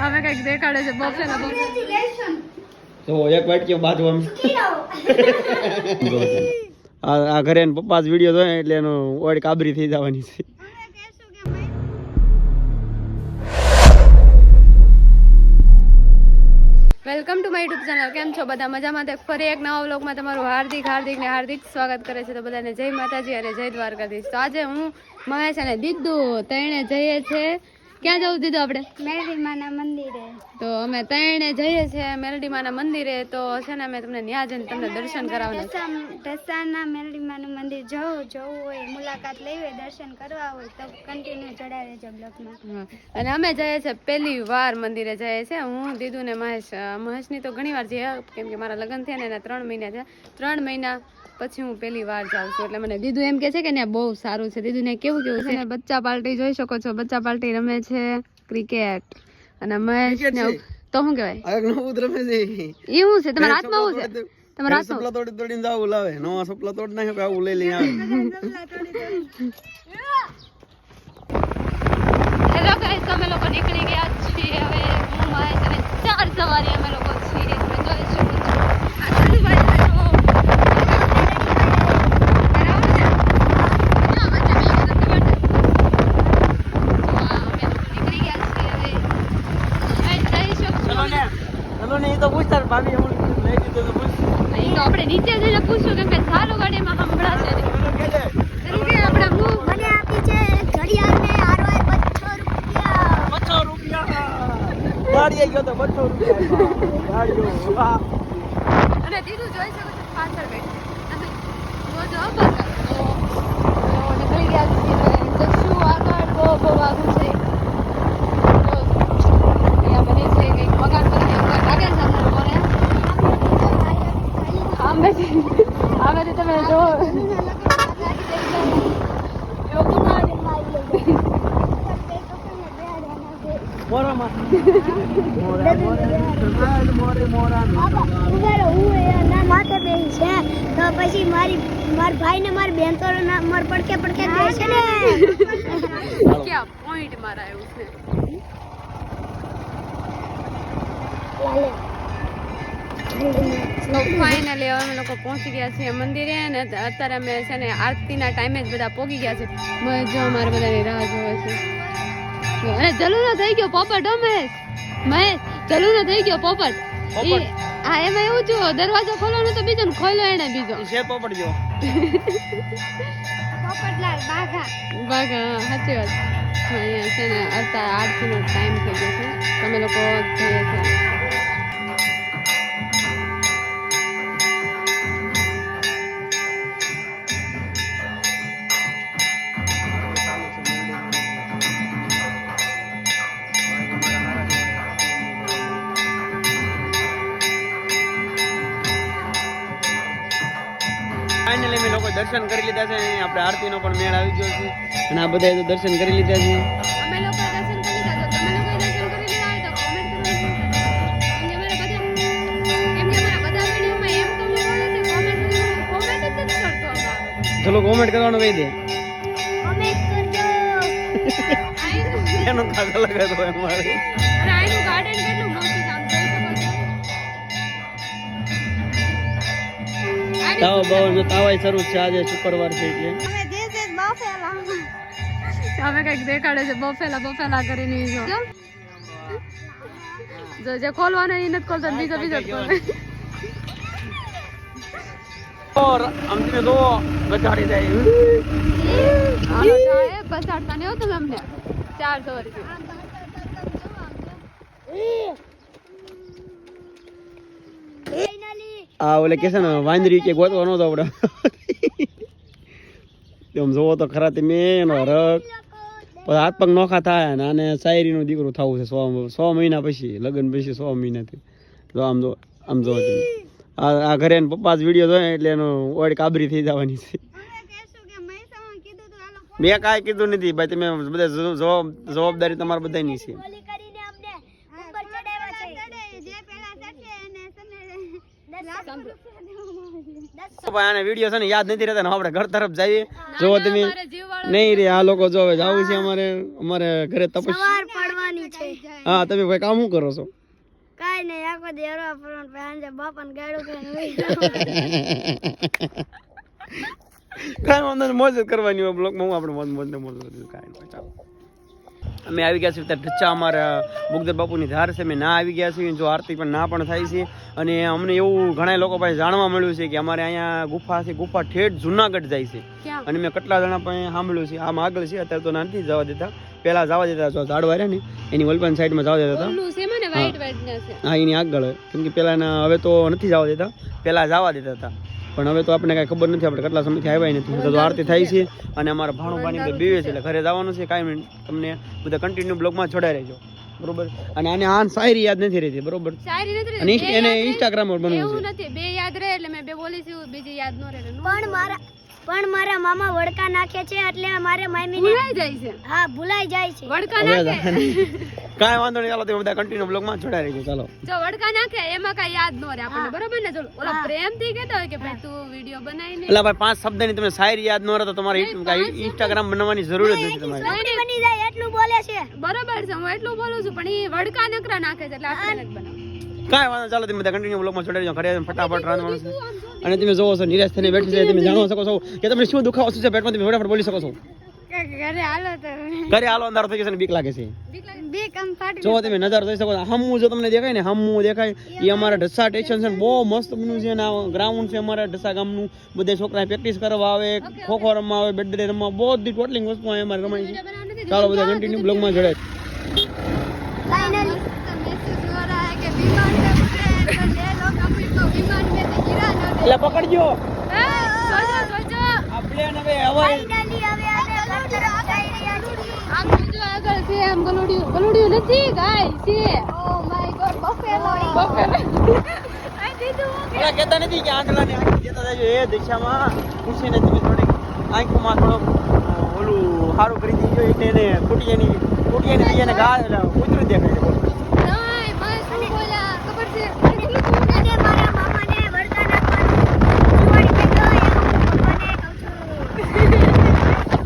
અમે કંઈક દેખાડે છે બફેલા બફેલા તો એક વાટકીઓ બાજુ આમ. આ આ ઘરે પપ્પા જ વીડિયો જોયો એટલે એનો ઓડી કાબરી થઈ જવાની છે. Welcome to my YouTube channel કેમ છો બધા? મજામાં? તો ફરી એક નવા વ્લોગમાં તમારું હાર્દિક હાર્દિક ને હાર્દિક સ્વાગત કરે છે તો બધાને જય માતાજી અને જય દ્વારકાધીશ. તો આજે હું મહેશ અને દીદુ તેણે જઈએ છે ક્યાં જવું દીધું આપણે? મેરડીમાના મંદિરે. તો અમે ત્રણે જઈએ છીએ મેરડીમાના મંદિરે તો છે ને અમે તમને ત્યાં જઈને તમને દર્શન કરાવવાના છે. ઢસાના મેરડીમાનું મંદિર જવું જવું હોય મુલાકાત લેવી હોય દર્શન કરવા હોય તો કન્ટિન્યુ ચડાવી રહેજો બ્લોગમાં અને અમે જઈએ છીએ પહેલી વાર મંદિરે જઈએ છીએ. હું દીદુ ને મહેશ મહેશની તો ઘણી વાર જઈએ કેમ કે મારા લગ્ન થયા ને એના ત્રણ મહિના છે ત્રણ મહિના પછી હું પહેલી વાર જાઉં છું. એટલે મને દીદુ એમ કે છે કે ત્યાં બહુ સારું છે. દીદુ ને કેવું કેવું છે? બચ્ચા પાર્ટી જોઈ શકો છો. બચ્ચા પાર્ટી રમે છે ક્રિકેટ અને મહેશ ને તો શું કહેવાય? નવું રમે છે. એ શું છે? તમારા હાથમાં શું છે? તમારા હાથમાં સપલા તોડી તોડીને જાવું લાવે. નવા સપલા તોડી નાખે કે આવું લઈ લઈને આવે. હેલો ગાઈસ અમે લોકો નીકળી ગયા છીએ. હવે હું મહેશ અને ચાર સવારી અમે લોકો છીએ. તમે જોઈ શકો છો આ ચાલુ ભાઈ જો. બરાબર ને? જો, વચ્ચે બે ગયા તમને બતાવું. જો, આ અમે લોકો નીકળી ગયા છીએ હવે. હવે જઈ શકશો ચલો ને ચલો ને એ તો પૂછતા ભાભી અમને લઈ દીધું તો પૂછ નહીં તો આપણે નીચે જઈને પૂછશું કેમ કે ચાલુ ગાડીમાં સંભળાશે નહીં. ચલો કે છે તરીકે આપણે હું મને આપી છે ઘડિયાળ ને આરવાય બસો રૂપિયા બસો રૂપિયા ગાડી આવી ગયો તો બસો અને દીદું જોઈ શકો છો પાછળ બેઠી. અને જો જો પાછળ તો તો નીકળી ગયા છીએ હવે જશું આગળ બહુ બહુ આગળ છે તો અહીંયા બની છે કંઈક મકાન બની એવું કંઈક લાગે છે અમને લોકોને આંબેથી આંબેથી તમે જો મોરા માં મોરા મોરા મોરે મોરા માથે બેહી છે તો પછી મારી મારા ભાઈ ને મારી બેન તો માર પડકે પડકે જાય છે ને. ક્યાં પોઈન્ટ મારા એવું છે? ફાઇનલી હવે અમે લોકો પહોંચી ગયા છીએ મંદિરે અને અત્યારે અમે છે ને આરતીના ટાઈમે જ બધા પહોંચી ગયા છે. જો અમારે બધાની રાહ જોવે છે. અને જલુનો થઈ ગયો પોપટ હો મહેશ. મહેશ જલુનો થઈ ગયો પોપટ. હા એમાં એવું જો દરવાજો ખોલવાનો તો બીજો ને ખોલ્યો એને બીજો. છે પોપડજો પોપટલાલ બાઘા. બાગ હા, સાચી વાત. અહીંયા છે ને અત્યારે આરતીનો ટાઈમ થઈ ગયો છે. તમે લોકો જઈએ છે દર્શન કરી લીધા છે. અહીં આપણે આરતીનો પણ મેળ આવી ગયો છે. અને આ બધાએ તો દર્શન કરી લીધા છે. ચલો કોમેન્ટ કરવાનું કહી દે. એનો કાગળ લગાવ્યો અમારે. ગાર્ડન કેટલું મસ્ત તાવ બહુ જો તાવાય શરૂ છે આજે શુક્રવાર છે એટલે. હવે કંઈક દેખાડે છે બફેલા બફેલા કરીને જો. જો જે ખોલવાનો એ નથી ખોલતો બીજો બીજો ખોલે. ઓર અમને તો બચાડી દે પછાડતા નહીં હો તમે અમને. ચાર રૂપિયા. આ ઓલે કે છે ને, વાંદરી કે ગોતવા નતો આપણે. તેમ જોવો તો ખરા મેં એનો હરક પછી હાથ પગ નોખા થાય ને આને શાયરીનું દીકરું થવું છે સો સો મહિના પછી, લગ્ન પછી સો મહિનાથી. જો આમ જો આમ જો આ આ ઘરે પપ્પા જ વીડિયો જોયો એટલે એનો ઓડ કાબરી થઈ જવાની છે. તું મેં કાંઈ કીધું નથી, ભાઈ, તમે બધા જવાબ- જવાબ- જવાબદારી તમારા બધાની છે ગોલી કરીને અમને ઉપર ચડાવ્યા છે જે પહેલા ચડશે એને છે ને લાખ રૂપિયા દેવામાં આવશે. દસ ભાઈ આને વીડિયો છે ને યાદ નથી રહેતા આપણે ઘર તરફ જઈએ. જો તમે નહીં રે આ લોકો જો હવે જવું છે અમારે અમારે ઘરે તપસ્યા. પડવાની છે. હા તમે ભાઈ કામ શું કરો છો? કાઈ નહીં આખો દેરો આપણો પાંજે બાપન ગાડો જવાનું. કાંઈ વાંધો નહીં મોજ કરવાની હોય બ્લોકમાં હું આપણે મોજ મોજ ને મોજ કાઈ નહીં ચાલો. અમે આવી ગયા છીએ ત્યાં ઢચ્ચા અમારા મુગદર બાપુની ધાર છે અમે ના આવી ગયા છીએ જો આરતી પણ ના પણ થાય છે. અને અમને એવું ઘણા લોકો પાસે જાણવા મળ્યું છે કે અમારે અહીંયા ગુફા છે ગુફા ઠેઠ જુનાગઢ જાય છે. અને મેં કેટલા જણા પણ સાંભળ્યું છે. આમ આગળ છે અત્યારે તો નથી જવા દેતા. પહેલા જવા દેતા જો ઝાડવા રહ્યા ને એની વલપાન સાઈડમાં જવા દેતા હતા. હા એની આગળ. કેમ કે પહેલાના હવે તો નથી જવા દેતા. પહેલા જવા દેતા હતા. પણ હવે તો આપણે કાંઈ ખબર નથી આપણે કેટલા સમયથી આવ્યા નથી. તો આરતી થાય છે અને અમારા ભાણું ભાણી બે બીવે છે એટલે ઘરે જવાનું છે કાંઈ નહીં. તમને બધા કન્ટિન્યુ બ્લોગમાં જોડાઈ રહેજો. બરોબર? અને આને આન શાયરી યાદ નથી રહેતી બરોબર? અને એને. ઇન્સ્ટાગ્રામ પર બનવું છે. બે યાદ રહે એટલે મેં બે બોલી છું બીજી યાદ ન રહે પણ મારા પણ મારા મામા વડકા નાખે છે એટલે મારે મમ્મીને ભૂલાઈ જાય છે. હા ભૂલાઈ જાય છે. વડકા નાખે. કાંઈ વાંધો નહીં ચાલો તે બધા કન્ટિન્યુ બ્લોગમાં જોડાઈ રહેજો ચાલો. જો વડકા નાખે એમાં કઈ યાદ ન રહે આપણને બરોબર ને? ચલો ઓલા પ્રેમથી કહેતા હોય કે ભાઈ તું વિડિયો બનાવીને એટલે ભાઈ પાંચ શબ્દની તમે શાયરી યાદ ન રહે તો તમારે ઇન્સ્ટાગ્રામ બનાવવાની જરૂર જ નથી તમારે. બની જાય એટલું બોલે છે. બરોબર છે હું એટલું બોલું છું પણ એ વડકા નકરા નાખે છે એટલે આપણે નથી બનાવ કાંઈ વાંધો ચાલો તમે બધા કન્ટિન્યુ બ્લોગમાં જોડાઈ જાઓ ઘરે ફટાફટ રાંધવાનું છે. અને તમે જોવો છો નિરાશ થઈને બેઠી છે તમે જાણો શકો છો કે તમને શું દુખાવો છે પેટમાં તમે ફટાફટ બોલી શકો છો. ઘરે હાલો ઘરે હાલો અંધારો થઈ જશે ને બીક લાગે છે. જો તમે નજર જોઈ શકો હમવું જો તમને દેખાય ને હમવું દેખાય. એ અમારા ઢસા સ્ટેશન છે બહુ મસ્ત બન્યું છે ને ગ્રાઉન્ડ છે અમારા ઢસા ગામનું. બધા છોકરા પ્રેક્ટિસ કરવા આવે ખોખો રમવા આવે બેડે રમવા બધી ટોટલિંગ વસ્તુ અમારે રમાય છે. ચાલો બધા કન્ટિન્યુ બ્લોગમાં જોડે ફાઇનલી આગળ છે આમ ગલુડિયું ગલુડિયું નથી દીધું કે- કે આંખલાને આંખ જજો એ દિશામાં ખુશીને નથી થોડીક આંખોમાં થોડોક ઓલું સારું કરી દીજો એટલે એને ખૂટી બીજાને ગાળ એટલે દેખાય છે બોલો. નહીં, બસ શું બોલ્યા ખબર છે કેટલું તું અને મારા મામાને વળતા નાખવાનું સુવાડી કે ગયો એવું મને કહું છું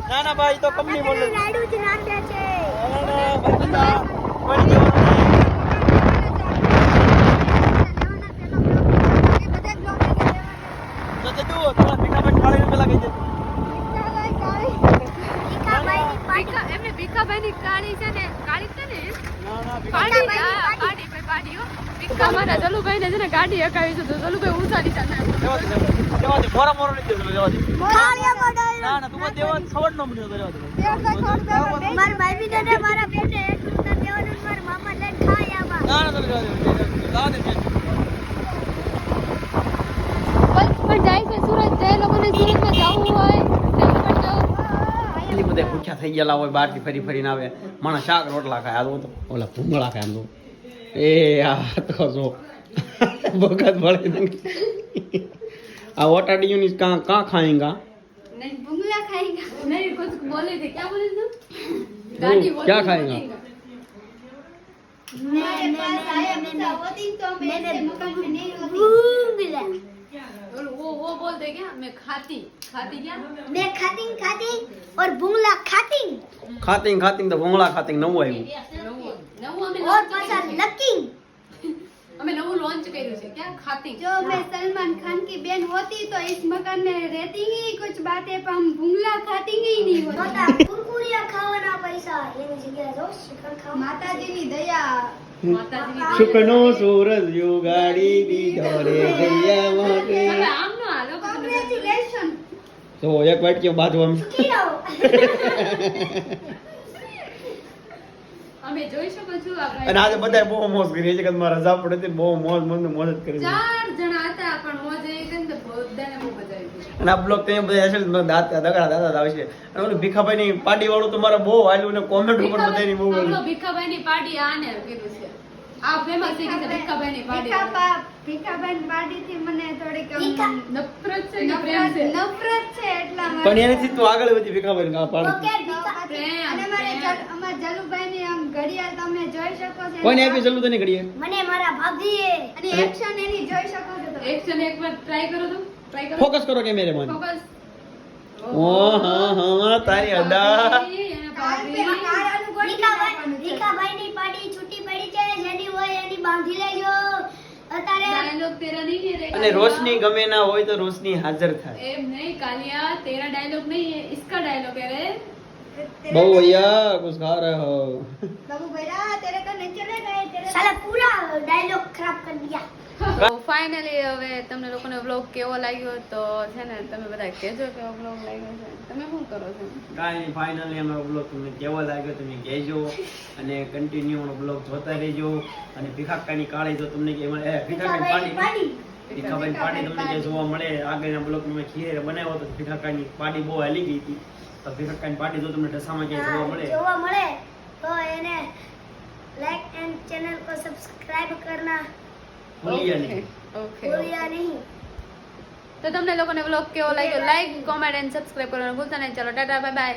ના ના ભાઈ તો કંપની બોલે લાડુ જ નાખે છે ના, ના, ભાઈ બધા વળી જવાનું નહીં. તો જતું થોડા ભીખાભાઈ થાળી પેલા કહી દેજો. ભીખા- એમને ભીખાભાઈની કાળી છે ને કાળી છે ને ના ના પાડી હા, પાડી ભાઈ પાડી હો. ભીખા મારા જલુભાઈને છે ને ગાડી હકાવી છે તો જલુભાઈ ઊંચા નીચા થાય જવા દે, જવા દે. જવા દે મોરા મોરો નથી દેતો, જવા દે. ના ના તું દેવા ખબર ન પડ્યો તો જવા દે. મારા ભાઈ દાદા મારા પેટે એટલું તો દેવાનું મારા મામા લઈને ખાઈ આવા. ના ના તમે જવા દે જવા દે જવા દે. બસ પણ જાય છે સુરત જે લોકોને સુરતમાં જવું હોય બધા ભૂખ્યા થઈ ગયેલા હોય બહારથી ફરી ફરીને આવે. માણસ શાક રોટલા ખાય આ તો ઓલા ભૂંગળા ખાય આમ તો. એ આ તો જો. भगत बड़े देंगे आ वाटर यूनिस कहाँ कहाँ खाएगा? नहीं बुंगला खाएगा। नहीं कुछ बोले थे। क्या बोले तुम गाड़ी बोले क्या खाएगा? मेरे पास आया तो तो मैंने वो दिन तो मैंने मुकाम नहीं होती। बुंगला। और वो वो बोलते क्या? मैं खाती। खाती क्या? मैं खाती खाती और बुंगला खाती। खाती खाती तो बुंगला खाती नव आई नव नव और पासा लकिंग અમે નવું લોન્ચ કર્યું છે. ક્યાં ખાતી? જો મેં સલમાન ખાન કી બેન હોતી તો ઇસ મકાન મે રહેતી હી કુછ બાતે પર હમ ભૂંગલા ખાતી હી નહીં હોતી. કુરકુરિયા ખાવાના પૈસા એની જગ્યાએ રોજ શ્રીખંડ ખાવ. માતાજીની દયા. સુખનો સૂરજ યુગાડી દીધો રે જૈયા મોટે. કોંગ્રેચ્યુલેશન તો એક વાટકી બાજુ આમ. અમે જોઈ શકો છો આ અને આજે બધાય બહુ મોજ કરી છે કે મારા રજા પડે તે બહુ મોજ મોજ ને મોજ જ કરી. ચાર જણા હતા પણ મોજ એક ને તો બધાને બહુ મજા આવી અને આ બ્લોગ તમે બધા હશે ને તો દાંત દગડા દાદા આવશે. અને ઓલું ભીખાભાઈ ની પાર્ટી વાળું તો મારે બહુ હાલ્યું ને કોમેન્ટ ઉપર બધાની બહુ આપણો ભીખાભાઈ ની પાર્ટી આને કીધું છે. આ ફેમસ છે કે ભીખાભાઈની પાર્ટી ભીખાબા ભીખાબાન પાડીથી મને થોડીક નફરત છે કે પ્રેમ છે? નફરત છે એટલા માટે પણ એનાથી તું આગળ વધી ભીખાભાઈ ને પાર્ટી. પ્રેમ, અને મારે પ્રેમ. જલ- અમારા જલુભાઈની આમ ઘડિયાળ તમે જોઈ શકો છો. કોને આપી જલ્લું તને ઘડિયાળ? મને મારા ભાભીએ. અને એક્શન એની જોઈ શકો છો એક્શન એક વાર ટ્રાય કરો તો. ટ્રાય કરો. ફોકસ કરો કેમેરે ફોકસ અને રોશની ગમે ના હોય તો રોશની હાજર થાય. એમ નહીં કાલિયા તેરા ડાયલોગ નહીં હે. ડાયલોગ હે બહુ ભૈયા कुछ खा रहे हो बाबू भैया तेरे को नहीं चले गए तेरे साला पूरा डायलॉग खराब कर दिया ફાઇનલી હવે તમને લોકોને વ્લોગ કેવો લાગ્યો તો છે ને તમે બધા કહેજો કેવો વ્લોગ લાગ્યો છે તમે શું કરો છો કાંઈ ફાઇનલી અમારો બ્લોગ તમને કેવો લાગ્યો તમે કહેજો અને કન્ટિન્યુ અમારો બ્લોગ જોતા રહેજો અને ભીખાકાની કાળી જો તમને કે એ ભીખાકાની પાડી પાડી ભીખાભાઈ પાડી તમને જે જોવા મળે આગળના બ્લોગ મેં ખીર બનાવ્યો તો ભીખાકાની પાડી બહુ હાલી ગઈ હતી તો ભીખકાની પાર્ટી તમને ઢસામાં ક્યાંય જોવા મળે? જોવા મળે. તો એને લાઈક એન્ડ ચેનલ કો સબસ્ક્રાઇબ કરના. ભૂલિયા નહીં. ઓકે ભૂલિયા નહીં. તો તમને લોકોને વ્લોગ કેવો લાગ્યો? લાઈક કોમેન્ટ એન્ડ સબસ્ક્રાઇબ કરવાનું ભૂલતા નહીં. ચલો ટાટા બાય બાય